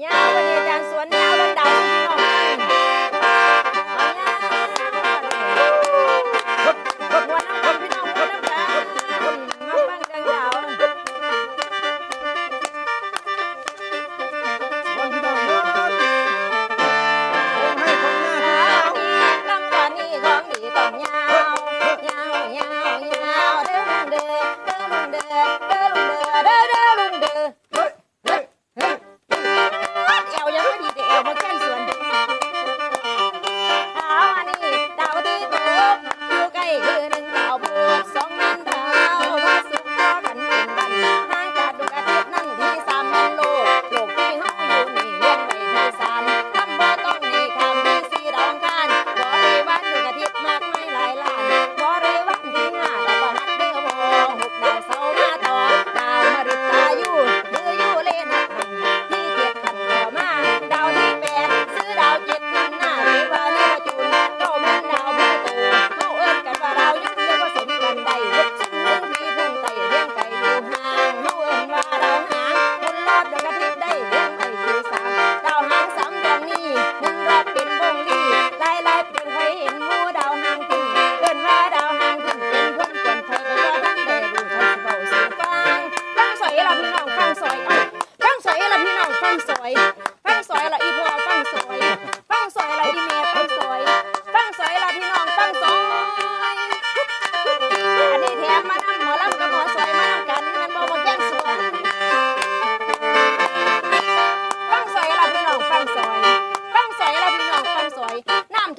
nhau bên này đang xuống nhau bên đầu không Yeah.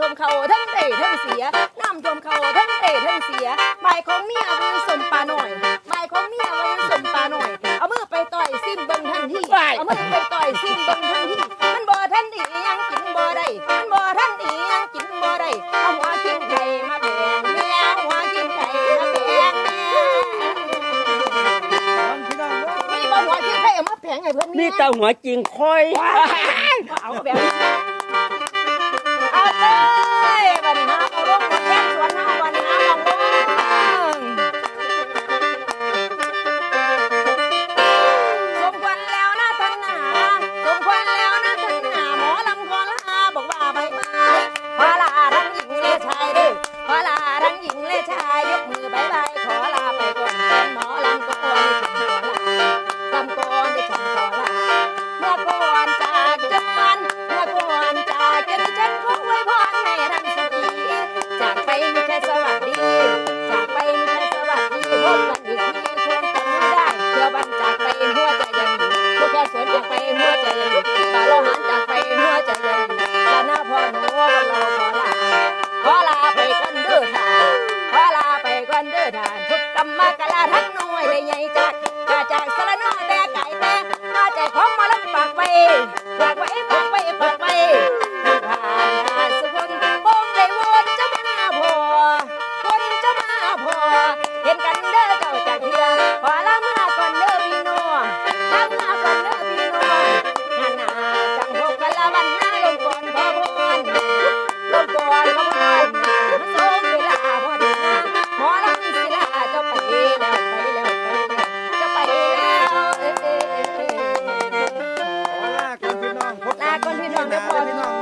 ท่วมเขาทั้งเตะทั้งเสีย น้ำท่วมเขาทั้งเตะทั้งเสียใบของเมียเวนสมปลาหน่อยใบของเมียเวนสมปลาหน่อย เอามือไปต่อยซิมเบิ้งทันทีเอามือไปต่อยซิมเบิ้งทันทีมันบ่ทันดียังกินบ่ได้มันบ่ทันดียังกินบ่ได้เอาหัวกินไก่มาแบ่งแม่หัวกินไข่มาแบ่งมีแต่หัวจริงค่อย เอาแบบ 頑張ー。エバリ บาโลหันจากไปหัวใจเย็นลาหน้าพ่อหนูว่าเราขอลาขอลาไปกันเด้อทานขอลาไปกันเด้อทานทุกกรรมกะลาทั้งน้อยเลยใหญ่กัดกาจากสละน้อแต่ไก่แต่มาใจของมาลังปากไปปากไปปากไปปากไปผ่านสุพลคงได้วนจะมาพอคนจะมาพอเห็นกันเด้อเจ้าจากเทือขอลันนะพี่น้อง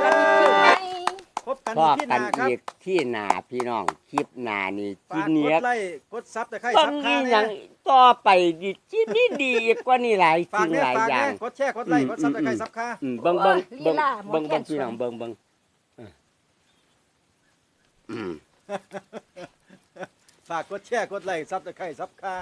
พบกันอที่กนาครับที่นาพี่น้องคลิปนานี่ฝาที่เนี้ยดไลค์กดซับแต่ใครซับงมีค่าเนี่ยต่อไปดีที่นี่ดีกว่านี่หลายฝากสิ่งนหลายอเนี่ย่ายง กดแชร์กดไล่กดซับแต่ใครซับค่าเบิ่งเบิ่งเบิ่งเบิ่งเบิ่งพี่น้องเบิ่งเบิ่งฝากกดแชร์กดไล่ซับแต่ใครซับค่า